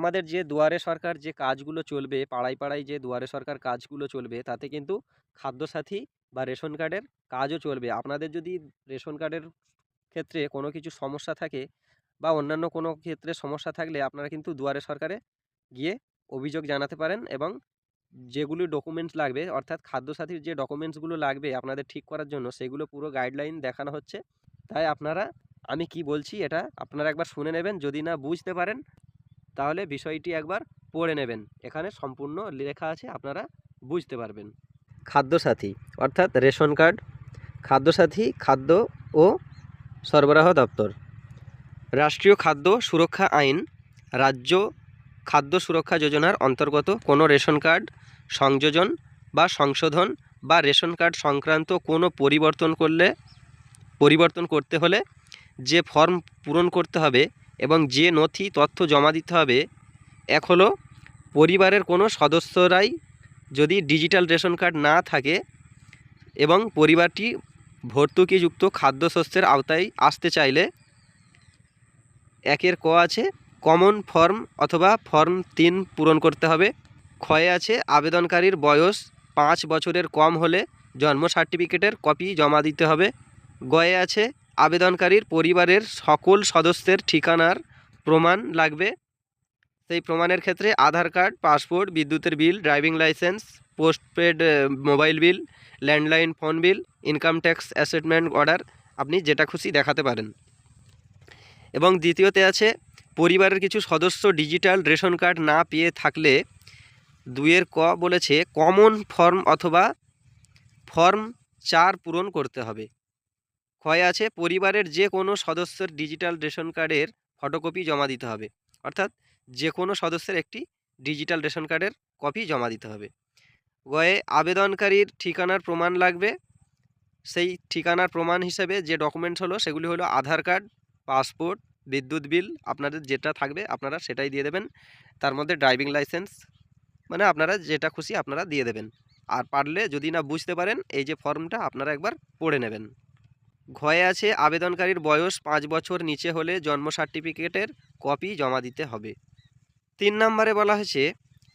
আমাদের যে দুয়ারে সরকার যে কাজগুলো চলবে, পাড়ায় পাড়ায় যে দুয়ারে সরকার কাজগুলো চলবে, তাতে কিন্তু খাদ্যসাথী বা রেশন কার্ডের কাজও চলবে। আপনাদের যদি রেশন কার্ডের ক্ষেত্রে কোনো কিছু সমস্যা থাকে বা অন্যান্য কোনো ক্ষেত্রে সমস্যা থাকলে আপনারা কিন্তু দুয়ারে সরকারে গিয়ে অভিযোগ জানাতে পারেন এবং যেগুলি ডকুমেন্টস লাগবে, অর্থাৎ খাদ্যসাথীর যে ডকুমেন্টসগুলো লাগবে আপনাদের ঠিক করার জন্য সেগুলো পুরো গাইডলাইন দেখানো হচ্ছে। তাই আপনারা, আমি কি বলছি এটা আপনারা একবার শুনে নেবেন, যদি না বুঝতে পারেন তাহলে বিষয়টি একবার পড়ে নেবেন। এখানে সম্পূর্ণ লেখা আছে, আপনারা বুঝতে পারবেন। খাদ্যসাথী, অর্থাৎ রেশন কার্ড, খাদ্যসাথী, খাদ্য ও সরবরাহ দপ্তর। রাষ্ট্রীয় খাদ্য সুরক্ষা আইন, রাজ্য খাদ্য সুরক্ষা যোজনার অন্তর্গত কোনো রেশন কার্ড সংযোজন বা সংশোধন বা রেশন কার্ড সংক্রান্ত কোনো পরিবর্তন করলে, পরিবর্তন করতে হলে যে ফর্ম পূরণ করতে হবে এবং যে নথি তথ্য জমা দিতে হবে, এক হলো পরিবারের কোনো সদস্যরাই যদি ডিজিটাল রেশন কার্ড না থাকে এবং পরিবারটি ভর্তুকিযুক্ত খাদ্যশস্যের আওতায় আসতে চাইলে একের ক আছে কমন ফর্ম অথবা ফর্ম তিন পূরণ করতে হবে। ক্ষয়ে আছে আবেদনকারীর বয়স পাঁচ বছরের কম হলে জন্ম সার্টিফিকেটের কপি জমা দিতে হবে। গয়ে আছে আবেদনকারীর পরিবারের সকল সদস্যের ঠিকানার প্রমাণ লাগবে। সেই প্রমাণের ক্ষেত্রে আধার কার্ড, পাসপোর্ট, বিদ্যুতের bill, driving licence, postpaid mobile bill, landline phone bill, income tax assessment order আপনি যেটা খুশি দেখাতে পারেন। এবং দ্বিতীয়তে আছে, পরিবারের কিছু সদস্য ডিজিটাল রেশন কার্ড না পেয়ে থাকলে দুইয়ের ক বলেছে, কমন ফর্ম অথবা ফর্ম চার পূরণ করতে হবে। ক্ষয় আছে, পরিবারের যে কোনো সদস্যের ডিজিটাল রেশন কার্ডের ফটোকপি জমা দিতে হবে। অর্থাৎ যে কোনো সদস্যের একটি ডিজিটাল রেশন কার্ডের কপি জমা দিতে হবে। গয়ে আবেদনকারীর ঠিকানার প্রমাণ লাগবে। সেই ঠিকানার প্রমাণ হিসেবে যে ডকুমেন্টস হলো, সেগুলি হলো আধার কার্ড পাসপোর্ট বিদ্যুৎ বিল, আপনাদের যেটা থাকবে আপনারা সেটাই দিয়ে দেবেন। তার মধ্যে ড্রাইভিং লাইসেন্স মানে আপনারা যেটা খুশি আপনারা দিয়ে দেবেন। আর পারলে যদি না বুঝতে পারেন, এই যে ফর্মটা আপনারা একবার পড়ে নেবেন। ঘয়ে আছে আবেদনকারীর বয়স পাঁচ বছর নিচে হলে জন্ম সার্টিফিকেটের কপি জমা দিতে হবে। তিন নম্বরে বলা হয়েছে,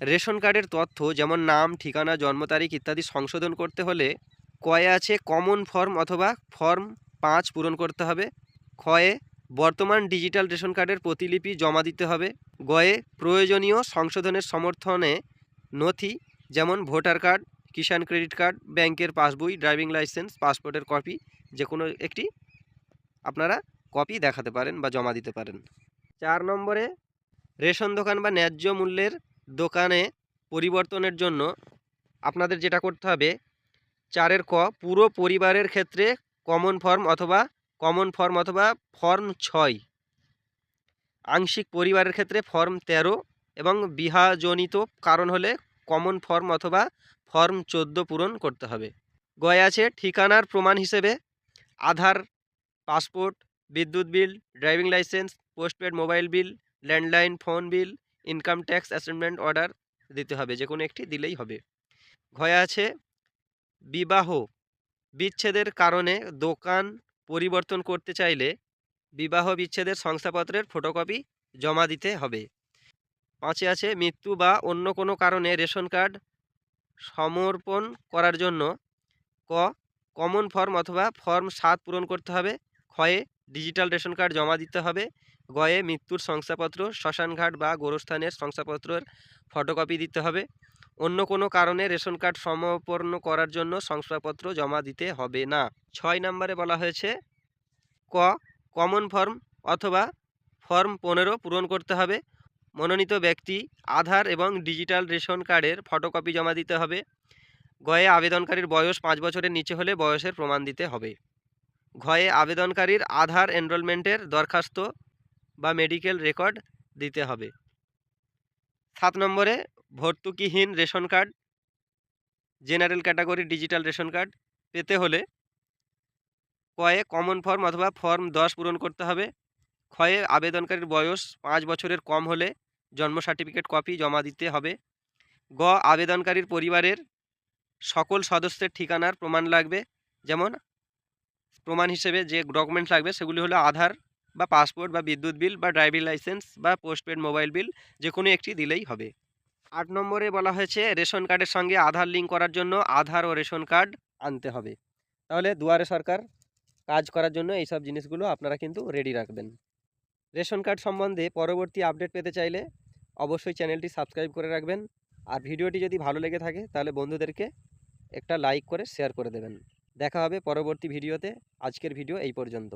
রেশন কার্ডের তথ্য যেমন নাম, ঠিকানা, জন্ম তারিখ ইত্যাদি সংশোধন করতে হলে কয়ে আছে কমন ফর্ম অথবা ফর্ম পাঁচ পূরণ করতে হবে। ক্ষয়ে বর্তমান ডিজিটাল রেশন কার্ডের প্রতিলিপি জমা দিতে হবে। গয়ে প্রয়োজনীয় সংশোধনের সমর্থনে নথি যেমন voter card Kisan credit card, ব্যাংকের পাসবই, ড্রাইভিং লাইসেন্স, পাসপোর্টের কপি যে কোনো একটি আপনারা কপি দেখাতে পারেন বা জমা দিতে পারেন। চার নম্বরে, রেশন দোকান বা ন্যায্য মূল্যের দোকানে পরিবর্তনের জন্য আপনাদের যেটা করতে হবে, চারের ক, পুরো পরিবারের ক্ষেত্রে কমন ফর্ম অথবা কমন ফর্ম অথবা ফর্ম ছয়। আংশিক পরিবারের ক্ষেত্রে ফর্ম তেরো এবং বিহাজনিত কারণ হলে কমন ফর্ম অথবা ফর্ম চোদ্দ পূরণ করতে হবে। গয়ে আছে ঠিকানার প্রমাণ হিসেবে, আধার পাসপোর্ট বিদ্যুৎ bill driving licence postpaid mobile bill landline phone bill income tax assignment order দিতে হবে, যে কোনো একটি দিলেই হবে। ঘয়ে আছে বিবাহ, বিচ্ছেদের কারণে দোকান পরিবর্তন করতে চাইলে বিবাহ বিচ্ছেদের শংসাপত্রের ফটোকপি জমা দিতে হবে। পাঁচে আছে মৃত্যু বা অন্য কোনো কারণে রেশন কার্ড সমর্পণ করার জন্য ক, কমন ফর্ম অথবা ফর্ম সাত পূরণ করতে হবে। ক্ষয়ে ডিজিটাল রেশন কার্ড জমা দিতে হবে। গয়ে মৃত্যুর শংসাপত্র শ্মশানঘাট বা গোরস্থানের শংসাপত্রের ফটোকপি দিতে হবে। অন্য কোনো কারণে রেশন কার্ড সমর্পণ করার জন্য শংসাপত্র জমা দিতে হবে না। ছয় নম্বরে বলা হয়েছে, ক, কমন ফর্ম অথবা ফর্ম পনেরো পূরণ করতে হবে। মনোনীত ব্যক্তি, আধার এবং ডিজিটাল রেশন কার্ডের ফটোকপি জমা দিতে হবে। গয়ে আবেদনকারীর বয়স পাঁচ বছরের নিচে হলে বয়সের প্রমাণ দিতে হবে। ঘয়ে আবেদনকারীর আধার এনরোলমেন্টের দরখাস্ত বা মেডিকেল রেকর্ড দিতে হবে। সাত নম্বরে, ভর্তুকিহীন ration card, general category digital ration card পেতে হলে কয়ে কমন ফর্ম অথবা ফর্ম দশ পূরণ করতে হবে। ক্ষয়ে আবেদনকারীর বয়স পাঁচ বছরের কম হলে জন্ম সার্টিফিকেট কপি জমা দিতে হবে। গ, আবেদনকারীর পরিবারের সকল সদস্যের ঠিকানার প্রমাণ লাগবে। যেমন, প্রমাণ হিসেবে যে ডকুমেন্টস লাগবে সেগুলি হলো আধার বা পাসপোর্ট বা বিদ্যুৎ বিল বা ড্রাইভিং লাইসেন্স বা পোস্টপেড মোবাইল বিল যে কোনো একটি দিলেই হবে। আট নম্বরে বলা হয়েছে রেশন কার্ডের সঙ্গে আধার লিঙ্ক করার জন্য আধার ও রেশন কার্ড আনতে হবে। তাহলে দুয়ারে সরকার কাজ করার জন্য এইসব জিনিসগুলো আপনারা কিন্তু রেডি রাখবেন। রেশন কার্ড সম্বন্ধে পরবর্তী আপডেট পেতে চাইলে অবশ্যই চ্যানেলটি সাবস্ক্রাইব করে রাখবেন। আর ভিডিওটি যদি ভালো লেগে থাকে, তাহলে বন্ধুদেরকে একটা লাইক করে, শেয়ার করে দেবেন। দেখা হবে পরবর্তী ভিডিওতে। আজকের ভিডিও এই পর্যন্ত।